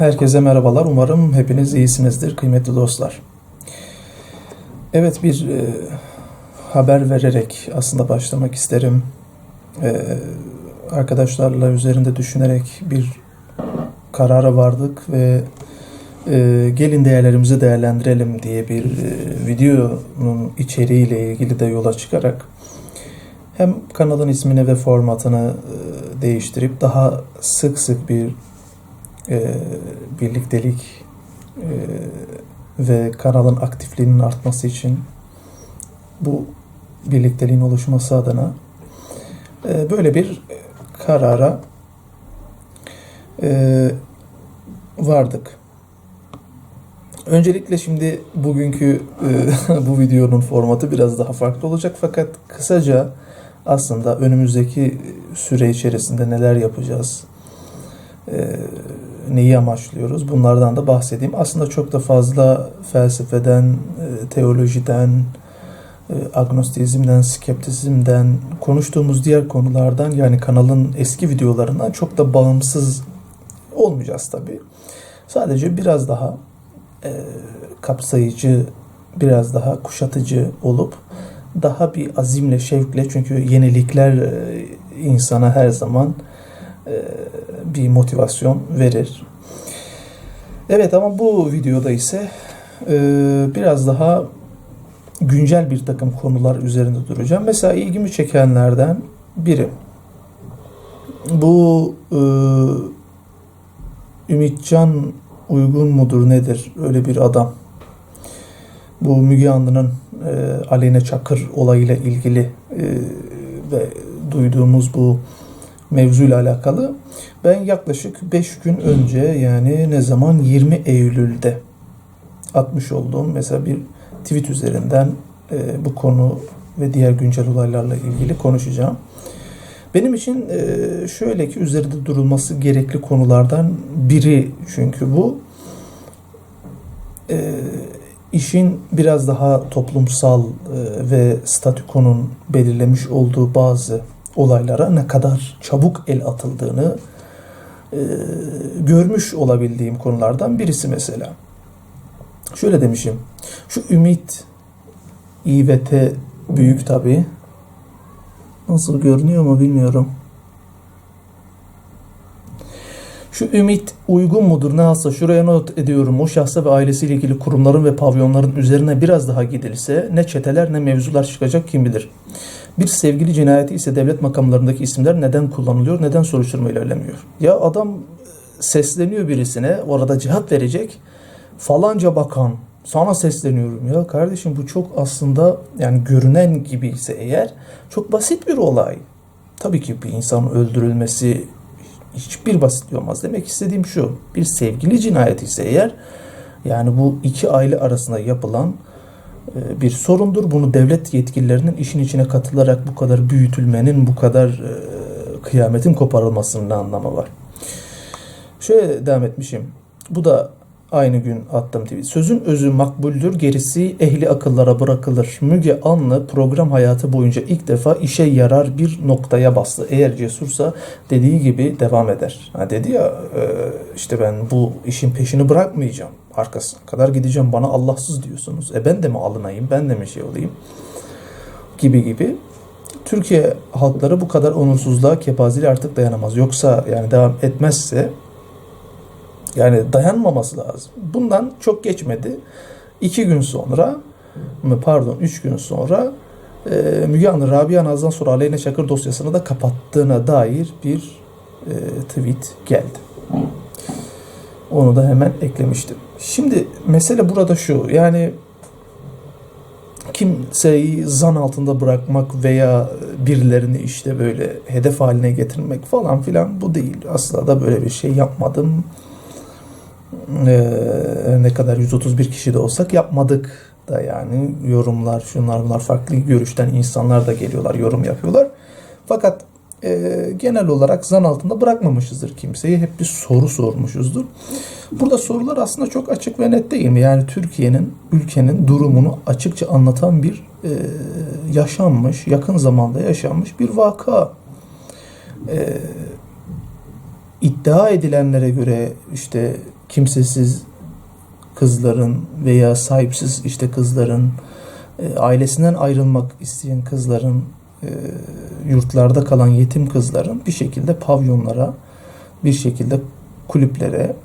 Herkese merhabalar. Umarım hepiniz iyisinizdir kıymetli dostlar. Evet bir e, haber vererek aslında başlamak isterim. E, arkadaşlarla üzerinde düşünerek bir karara vardık ve e, gelin değerlerimizi değerlendirelim diye bir e, videonun içeriğiyle ilgili de yola çıkarak hem kanalın ismini ve formatını e, değiştirip daha sık sık bir e, birliktelik e, ve kanalın aktifliğinin artması için bu birlikteliğin oluşması adına e, böyle bir karara e, vardık. Öncelikle şimdi bugünkü e, bu videonun formatı biraz daha farklı olacak fakat kısaca aslında önümüzdeki süre içerisinde neler yapacağız, e, neyi amaçlıyoruz bunlardan da bahsedeyim. Aslında çok da fazla felsefeden, e, teolojiden, e, agnostizmden, skeptizmden, konuştuğumuz diğer konulardan yani kanalın eski videolarından çok da bağımsız olmayacağız tabii. Sadece biraz daha e, kapsayıcı, biraz daha kuşatıcı olup daha bir azimle, şevkle çünkü yenilikler e, insana her zaman e, bir motivasyon verir. Evet ama bu videoda ise e, biraz daha güncel bir takım konular üzerinde duracağım. Mesela ilgimi çekenlerden biri bu e, Ümitcan uygun mudur nedir öyle bir adam. Bu Müge Anlı'nın e, Aleyna Çakır olayıyla ilgili e, ve duyduğumuz bu mevzuyla alakalı ben yaklaşık 5 gün önce yani ne zaman 20 Eylül'de atmış olduğum mesela bir tweet üzerinden e, bu konu ve diğer güncel olaylarla ilgili konuşacağım. Benim için e, şöyle ki üzerinde durulması gerekli konulardan biri çünkü bu e, işin biraz daha toplumsal e, ve statükonun belirlemiş olduğu bazı olaylara ne kadar çabuk el atıldığını e, görmüş olabildiğim konulardan birisi mesela. Şöyle demişim. Şu ümit İ ve T büyük tabi. Nasıl görünüyor mu bilmiyorum. Şu ümit uygun mudur ne alsa şuraya not ediyorum. O şahsa ve ailesiyle ilgili kurumların ve pavyonların üzerine biraz daha gidilse ne çeteler ne mevzular çıkacak kim bilir. Bir sevgili cinayeti ise devlet makamlarındaki isimler neden kullanılıyor, neden soruşturma ilerlemiyor? Ya adam sesleniyor birisine, orada cevap verecek. Falanca bakan, sana sesleniyorum ya kardeşim bu çok aslında yani görünen gibi ise eğer çok basit bir olay. Tabii ki bir insanın öldürülmesi hiçbir basit olmaz. Demek istediğim şu. Bir sevgili cinayeti ise eğer yani bu iki aile arasında yapılan e, bir sorundur. Bunu devlet yetkililerinin işin içine katılarak bu kadar büyütülmenin, bu kadar e, kıyametin koparılmasının ne anlamı var? Şöyle devam etmişim. Bu da aynı gün attım tweet. Sözün özü makbuldür, gerisi ehli akıllara bırakılır. Müge Anlı program hayatı boyunca ilk defa işe yarar bir noktaya bastı. Eğer cesursa dediği gibi devam eder. Ha dedi ya e, işte ben bu işin peşini bırakmayacağım. Arkasına kadar gideceğim. Bana Allahsız diyorsunuz. E ben de mi alınayım? Ben de mi şey olayım? Gibi gibi. Türkiye halkları bu kadar onursuzluğa, kepazeliğe artık dayanamaz. Yoksa yani devam etmezse yani dayanmaması lazım. Bundan çok geçmedi. İki gün sonra pardon üç gün sonra e, Müge Anlı Rabia Naz'dan sonra Aleyna Çakır dosyasını da kapattığına dair bir e, tweet geldi. Onu da hemen eklemiştim. Şimdi mesele burada şu yani kimseyi zan altında bırakmak veya birilerini işte böyle hedef haline getirmek falan filan bu değil. Asla da böyle bir şey yapmadım e, ne kadar 131 kişi de olsak yapmadık da yani yorumlar şunlar bunlar farklı görüşten insanlar da geliyorlar yorum yapıyorlar. Fakat e, genel olarak zan altında bırakmamışızdır kimseyi. Hep bir soru sormuşuzdur. Burada sorular aslında çok açık ve net değil mi? Yani Türkiye'nin, ülkenin durumunu açıkça anlatan bir e, yaşanmış, yakın zamanda yaşanmış bir vaka. E, iddia edilenlere göre işte kimsesiz kızların veya sahipsiz işte kızların, e, ailesinden ayrılmak isteyen kızların, e, yurtlarda kalan yetim kızların bir şekilde pavyonlara, bir şekilde kulüplere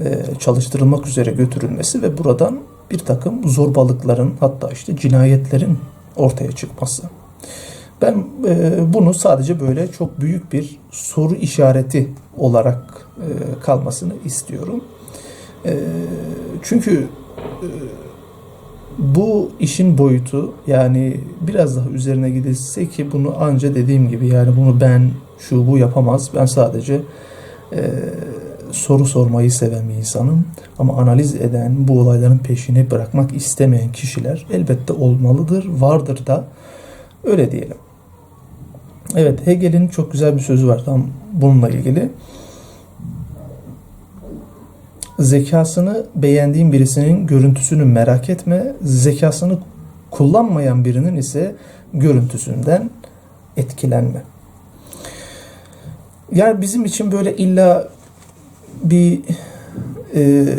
e, çalıştırılmak üzere götürülmesi ve buradan bir takım zorbalıkların hatta işte cinayetlerin ortaya çıkması. Ben bunu sadece böyle çok büyük bir soru işareti olarak kalmasını istiyorum. E, çünkü e, bu işin boyutu yani biraz daha üzerine gidilse ki bunu anca dediğim gibi yani bunu ben şu bu yapamaz. Ben sadece e, soru sormayı seven bir insanım. Ama analiz eden, bu olayların peşini bırakmak istemeyen kişiler elbette olmalıdır, vardır da. Öyle diyelim. Evet, Hegel'in çok güzel bir sözü var tam bununla ilgili. Zekasını beğendiğin birisinin görüntüsünü merak etme, zekasını kullanmayan birinin ise görüntüsünden etkilenme. Yani bizim için böyle illa bir e,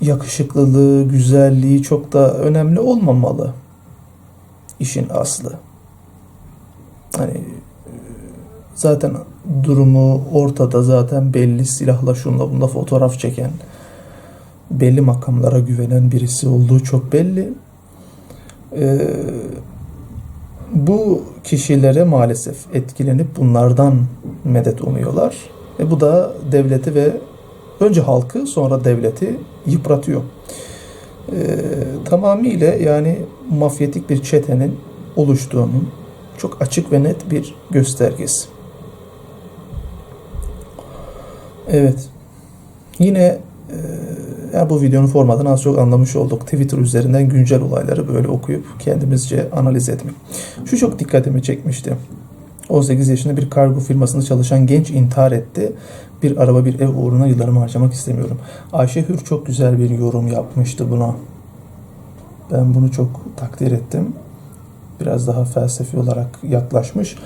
yakışıklılığı, güzelliği çok da önemli olmamalı işin aslı. Hani e, zaten durumu ortada zaten belli silahla şunla bunda fotoğraf çeken belli makamlara güvenen birisi olduğu çok belli. Ee, bu kişilere maalesef etkilenip bunlardan medet umuyorlar. E bu da devleti ve önce halkı sonra devleti yıpratıyor. E, tamamıyla yani mafyatik bir çetenin oluştuğunun çok açık ve net bir göstergesi. Evet. Yine e, ya bu videonun formatını az çok anlamış olduk. Twitter üzerinden güncel olayları böyle okuyup kendimizce analiz etmek. Şu çok dikkatimi çekmişti. 18 yaşında bir kargo firmasında çalışan genç intihar etti. Bir araba bir ev uğruna yıllarımı harcamak istemiyorum. Ayşe Hür çok güzel bir yorum yapmıştı buna. Ben bunu çok takdir ettim. Biraz daha felsefi olarak yaklaşmış.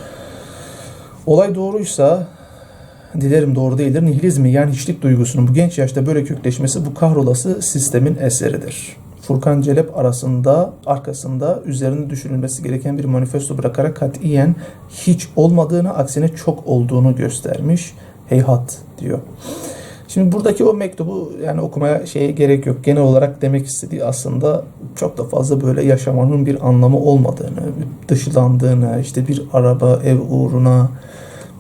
Olay doğruysa dilerim doğru değildir. Nihilizmi yani hiçlik duygusunun bu genç yaşta böyle kökleşmesi bu kahrolası sistemin eseridir. Furkan Celep arasında arkasında üzerinde düşünülmesi gereken bir manifesto bırakarak katiyen hiç olmadığını aksine çok olduğunu göstermiş. Heyhat diyor. Şimdi buradaki o mektubu yani okumaya şeye gerek yok. Genel olarak demek istediği aslında çok da fazla böyle yaşamanın bir anlamı olmadığını, dışlandığını, işte bir araba, ev uğruna,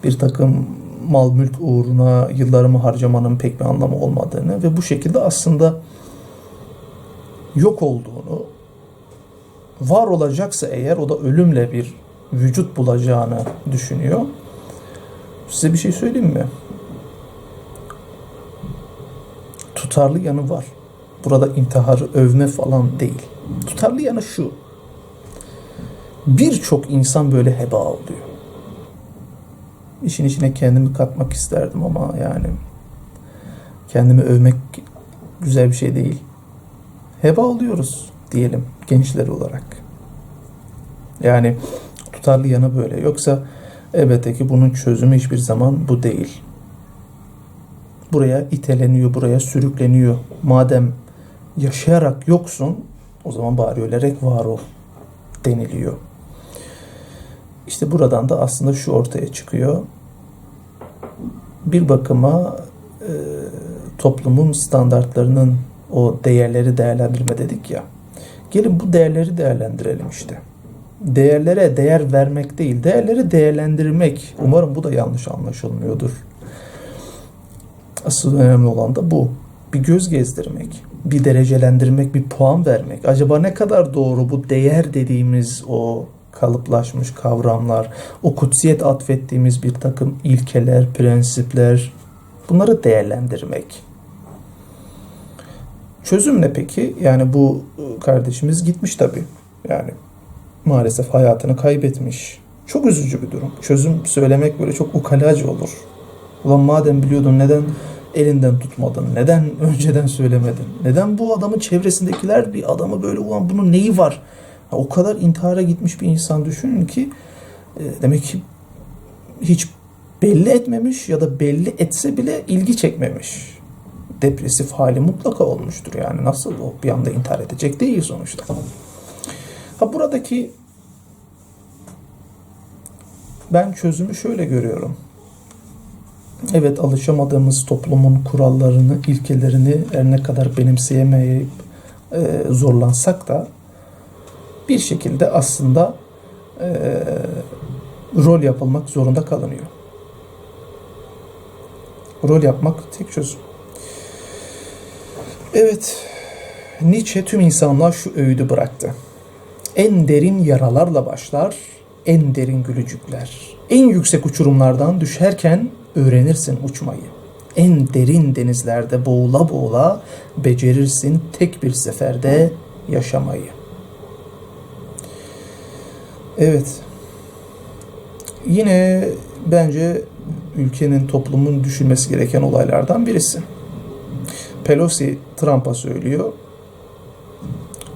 bir takım mal mülk uğruna yıllarımı harcamanın pek bir anlamı olmadığını ve bu şekilde aslında yok olduğunu, var olacaksa eğer o da ölümle bir vücut bulacağını düşünüyor. Size bir şey söyleyeyim mi? Tutarlı yanı var. Burada intiharı övme falan değil. Tutarlı yanı şu. Birçok insan böyle heba oluyor. İşin içine kendimi katmak isterdim ama yani kendimi övmek güzel bir şey değil heba oluyoruz diyelim gençler olarak. Yani tutarlı yanı böyle. Yoksa elbette ki bunun çözümü hiçbir zaman bu değil. Buraya iteleniyor, buraya sürükleniyor. Madem yaşayarak yoksun o zaman bari ölerek var ol deniliyor. İşte buradan da aslında şu ortaya çıkıyor. Bir bakıma e, toplumun standartlarının o değerleri değerlendirme dedik ya. Gelin bu değerleri değerlendirelim işte. Değerlere değer vermek değil, değerleri değerlendirmek. Umarım bu da yanlış anlaşılmıyordur. Asıl önemli olan da bu. Bir göz gezdirmek, bir derecelendirmek, bir puan vermek. Acaba ne kadar doğru bu değer dediğimiz o kalıplaşmış kavramlar, o kutsiyet atfettiğimiz bir takım ilkeler, prensipler bunları değerlendirmek. Çözüm ne peki? Yani bu ıı, kardeşimiz gitmiş tabii. Yani maalesef hayatını kaybetmiş. Çok üzücü bir durum. Çözüm söylemek böyle çok ukalacı olur. Ulan madem biliyordun neden elinden tutmadın? Neden önceden söylemedin? Neden bu adamın çevresindekiler bir adamı böyle ulan bunun neyi var? O kadar intihara gitmiş bir insan düşünün ki e, demek ki hiç belli etmemiş ya da belli etse bile ilgi çekmemiş. depresif hali mutlaka olmuştur. Yani nasıl o bir anda intihar edecek değil sonuçta. Ha buradaki ben çözümü şöyle görüyorum. Evet alışamadığımız toplumun kurallarını, ilkelerini her ne kadar benimseyemeyip e, zorlansak da bir şekilde aslında e, rol yapılmak zorunda kalınıyor. Rol yapmak tek çözüm. Evet, Nietzsche tüm insanlığa şu öğüdü bıraktı. En derin yaralarla başlar, en derin gülücükler. En yüksek uçurumlardan düşerken öğrenirsin uçmayı. En derin denizlerde boğula boğula becerirsin tek bir seferde yaşamayı. Evet. Yine bence ülkenin, toplumun düşünmesi gereken olaylardan birisi. Pelosi Trump'a söylüyor.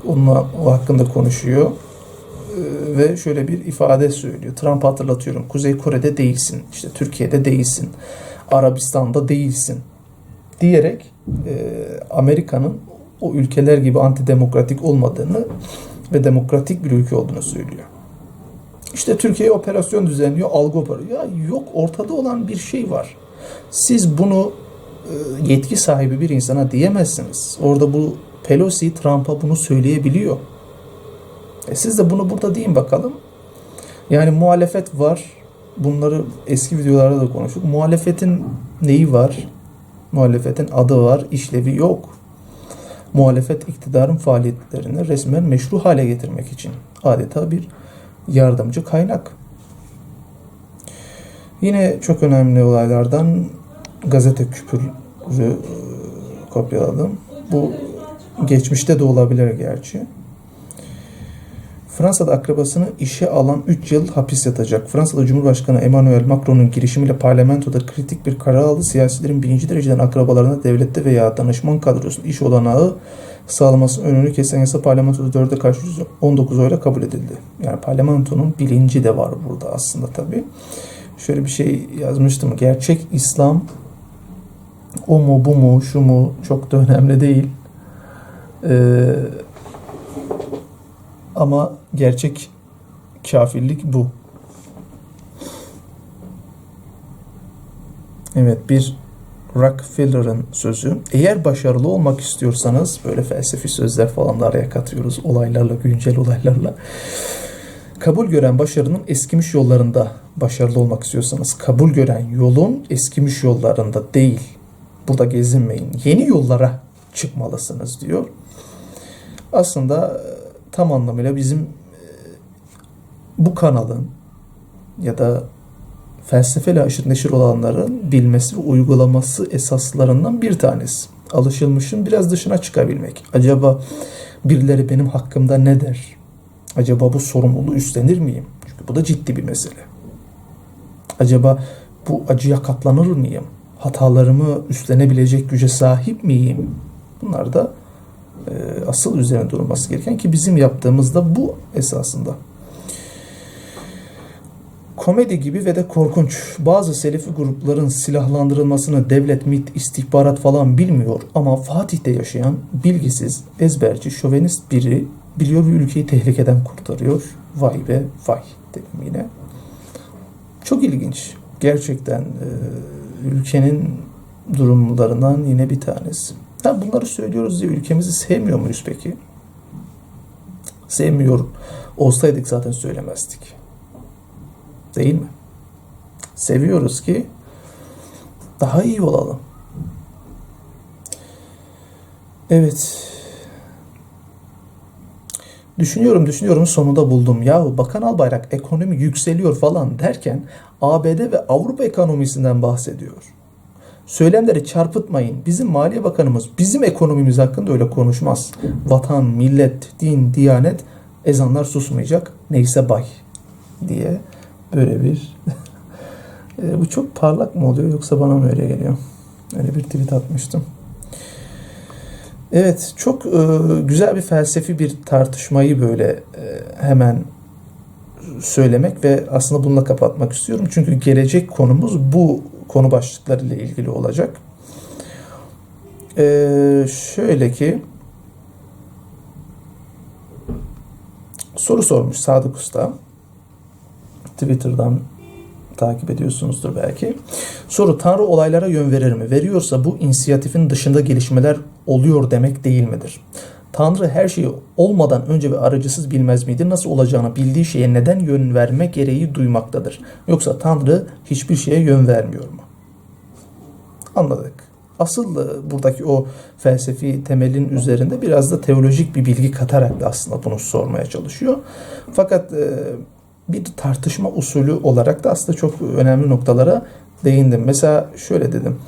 Onunla o hakkında konuşuyor. Ee, ve şöyle bir ifade söylüyor. Trump hatırlatıyorum. Kuzey Kore'de değilsin. işte Türkiye'de değilsin. Arabistan'da değilsin. Diyerek e, Amerika'nın o ülkeler gibi antidemokratik olmadığını ve demokratik bir ülke olduğunu söylüyor. İşte Türkiye operasyon düzenliyor, algı operasyonu. Ya yok ortada olan bir şey var. Siz bunu e, yetki sahibi bir insana diyemezsiniz. Orada bu Pelosi Trump'a bunu söyleyebiliyor. E siz de bunu burada deyin bakalım. Yani muhalefet var. Bunları eski videolarda da konuştuk. Muhalefetin neyi var? Muhalefetin adı var, işlevi yok. Muhalefet iktidarın faaliyetlerini resmen meşru hale getirmek için adeta bir yardımcı kaynak. Yine çok önemli olaylardan gazete küpürü e, kopyaladım. Bu geçmişte de olabilir gerçi. Fransa'da akrabasını işe alan 3 yıl hapis yatacak. Fransa'da Cumhurbaşkanı Emmanuel Macron'un girişimiyle parlamentoda kritik bir karar aldı. Siyasilerin birinci dereceden akrabalarına devlette veya danışman kadrosunda iş olanağı sağlaması önünü kesen yasa parlamentoda 4'e karşı 19 oyla kabul edildi. Yani parlamentonun bilinci de var burada aslında tabii. Şöyle bir şey yazmıştım. Gerçek İslam o mu bu mu şu mu çok da önemli değil. Ee, ama gerçek kafirlik bu. Evet bir Rockefeller'ın sözü. Eğer başarılı olmak istiyorsanız böyle felsefi sözler falan da araya katıyoruz olaylarla, güncel olaylarla. Kabul gören başarının eskimiş yollarında başarılı olmak istiyorsanız kabul gören yolun eskimiş yollarında değil. Burada gezinmeyin. Yeni yollara çıkmalısınız diyor. Aslında tam anlamıyla bizim bu kanalın ya da felsefeyle aşırı neşir olanların bilmesi ve uygulaması esaslarından bir tanesi. Alışılmışın biraz dışına çıkabilmek. Acaba birileri benim hakkımda ne der? Acaba bu sorumluluğu üstlenir miyim? Çünkü bu da ciddi bir mesele. Acaba bu acıya katlanır mıyım? Hatalarımı üstlenebilecek güce sahip miyim? Bunlar da e, asıl üzerine durulması gereken ki bizim yaptığımızda bu esasında komedi gibi ve de korkunç. Bazı selifi grupların silahlandırılmasını devlet, MIT, istihbarat falan bilmiyor ama Fatih'te yaşayan bilgisiz, ezberci, şovenist biri biliyor ve ülkeyi tehlikeden kurtarıyor. Vay be vay dedim yine. Çok ilginç. Gerçekten e, ülkenin durumlarından yine bir tanesi. Ha, bunları söylüyoruz diye ülkemizi sevmiyor muyuz peki? Sevmiyor olsaydık zaten söylemezdik. Değil mi? Seviyoruz ki daha iyi olalım. Evet. Düşünüyorum düşünüyorum sonunda buldum. Yahu Bakan Albayrak ekonomi yükseliyor falan derken ABD ve Avrupa ekonomisinden bahsediyor. Söylemleri çarpıtmayın. Bizim Maliye Bakanımız bizim ekonomimiz hakkında öyle konuşmaz. Vatan, millet, din, diyanet ezanlar susmayacak. Neyse bay diye böyle bir e, bu çok parlak mı oluyor yoksa bana mı öyle geliyor? Öyle bir tweet atmıştım. Evet, çok e, güzel bir felsefi bir tartışmayı böyle e, hemen söylemek ve aslında bununla kapatmak istiyorum. Çünkü gelecek konumuz bu konu başlıklarıyla ilgili olacak. Ee, şöyle ki soru sormuş Sadık Usta. Twitter'dan takip ediyorsunuzdur belki. Soru Tanrı olaylara yön verir mi? Veriyorsa bu inisiyatifin dışında gelişmeler oluyor demek değil midir? Tanrı her şeyi olmadan önce ve aracısız bilmez miydi? Nasıl olacağını bildiği şeye neden yön verme gereği duymaktadır? Yoksa Tanrı hiçbir şeye yön vermiyor mu? Anladık. Asıl e, buradaki o felsefi temelin üzerinde biraz da teolojik bir bilgi katarak da aslında bunu sormaya çalışıyor. Fakat e, bir tartışma usulü olarak da aslında çok önemli noktalara değindim. Mesela şöyle dedim.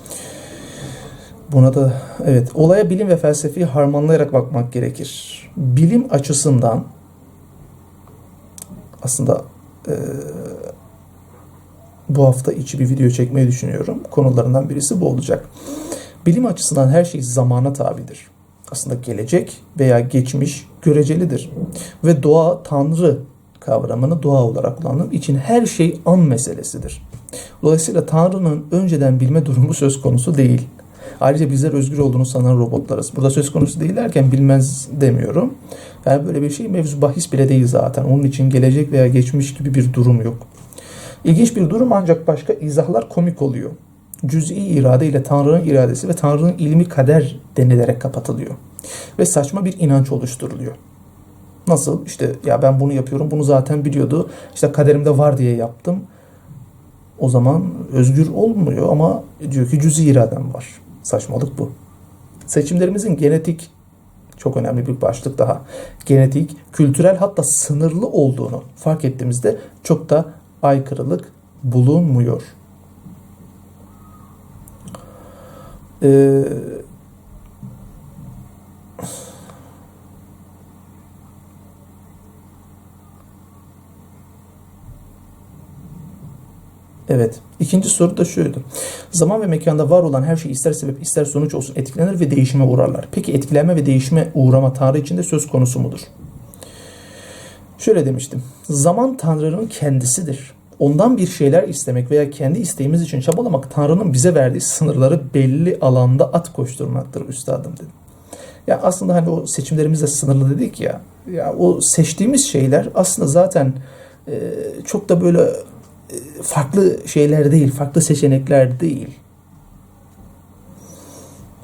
Buna da evet olaya bilim ve felsefeyi harmanlayarak bakmak gerekir. Bilim açısından aslında e, bu hafta içi bir video çekmeyi düşünüyorum. Konularından birisi bu olacak. Bilim açısından her şey zamana tabidir. Aslında gelecek veya geçmiş görecelidir. Ve doğa Tanrı kavramını doğa olarak kullanılır. için her şey an meselesidir. Dolayısıyla Tanrı'nın önceden bilme durumu söz konusu değil. Ayrıca bizler özgür olduğunu sanan robotlarız. Burada söz konusu değil derken bilmez demiyorum. Yani böyle bir şey mevzu bahis bile değil zaten. Onun için gelecek veya geçmiş gibi bir durum yok. İlginç bir durum ancak başka izahlar komik oluyor. Cüz'i irade ile Tanrı'nın iradesi ve Tanrı'nın ilmi kader denilerek kapatılıyor. Ve saçma bir inanç oluşturuluyor. Nasıl? İşte ya ben bunu yapıyorum, bunu zaten biliyordu. İşte kaderimde var diye yaptım. O zaman özgür olmuyor ama diyor ki cüz'i iradem var. Saçmalık bu. Seçimlerimizin genetik çok önemli bir başlık daha. Genetik, kültürel hatta sınırlı olduğunu fark ettiğimizde çok da aykırılık bulunmuyor. Ee, Evet. İkinci soru da şuydu. Zaman ve mekanda var olan her şey ister sebep ister sonuç olsun etkilenir ve değişime uğrarlar. Peki etkilenme ve değişime uğrama Tanrı içinde söz konusu mudur? Şöyle demiştim. Zaman Tanrı'nın kendisidir. Ondan bir şeyler istemek veya kendi isteğimiz için çabalamak Tanrı'nın bize verdiği sınırları belli alanda at koşturmaktır üstadım dedim. Ya aslında hani o seçimlerimizde sınırlı dedik ya. Ya o seçtiğimiz şeyler aslında zaten çok da böyle farklı şeyler değil, farklı seçenekler değil.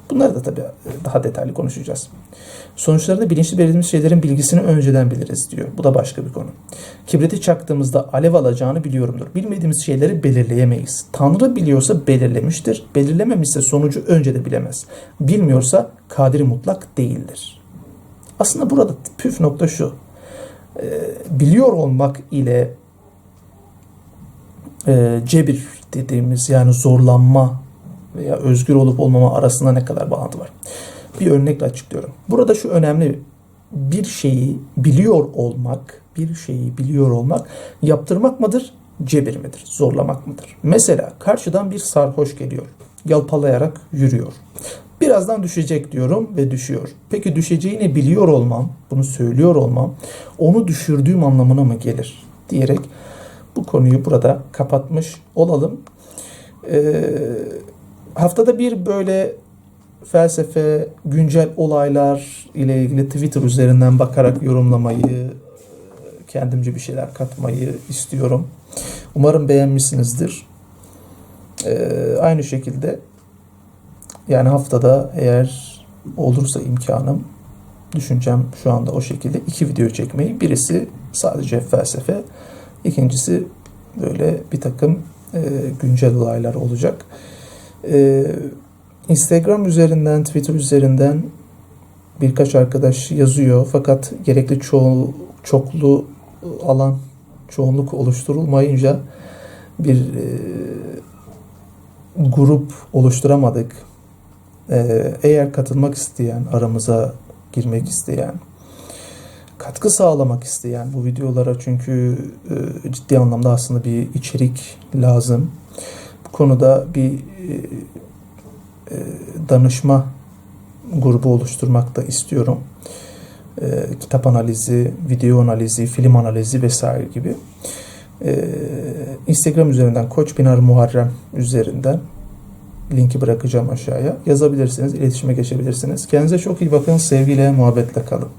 Bunları da tabii daha detaylı konuşacağız. Sonuçlarında bilinçli belirlediğimiz şeylerin bilgisini önceden biliriz diyor. Bu da başka bir konu. Kibriti çaktığımızda alev alacağını biliyorumdur. Bilmediğimiz şeyleri belirleyemeyiz. Tanrı biliyorsa belirlemiştir. Belirlememişse sonucu önce de bilemez. Bilmiyorsa kadiri mutlak değildir. Aslında burada püf nokta şu. Biliyor olmak ile cebir dediğimiz yani zorlanma veya özgür olup olmama arasında ne kadar bağlantı var? Bir örnekle açıklıyorum. Burada şu önemli bir şeyi biliyor olmak, bir şeyi biliyor olmak yaptırmak mıdır, cebir midir, zorlamak mıdır? Mesela karşıdan bir sarhoş geliyor, yalpalayarak yürüyor. Birazdan düşecek diyorum ve düşüyor. Peki düşeceğini biliyor olmam, bunu söylüyor olmam, onu düşürdüğüm anlamına mı gelir? Diyerek bu konuyu burada kapatmış olalım. Ee, haftada bir böyle felsefe, güncel olaylar ile ilgili Twitter üzerinden bakarak yorumlamayı, kendimce bir şeyler katmayı istiyorum. Umarım beğenmişsinizdir. Ee, aynı şekilde yani haftada eğer olursa imkanım düşüncem şu anda o şekilde iki video çekmeyi. Birisi sadece felsefe, ikincisi böyle bir takım e, güncel olaylar olacak. E, Instagram üzerinden, Twitter üzerinden birkaç arkadaş yazıyor fakat gerekli çoğu, çoklu alan, çoğunluk oluşturulmayınca bir e, grup oluşturamadık. E, eğer katılmak isteyen, aramıza girmek isteyen, katkı sağlamak isteyen bu videolara çünkü e, ciddi anlamda aslında bir içerik lazım. Bu konuda bir e, e, danışma grubu oluşturmak da istiyorum. E, kitap analizi, video analizi, film analizi vesaire gibi. E, Instagram üzerinden Koç Binar Muharrem üzerinden linki bırakacağım aşağıya. Yazabilirsiniz, iletişime geçebilirsiniz. Kendinize çok iyi bakın. Sevgiyle, muhabbetle kalın.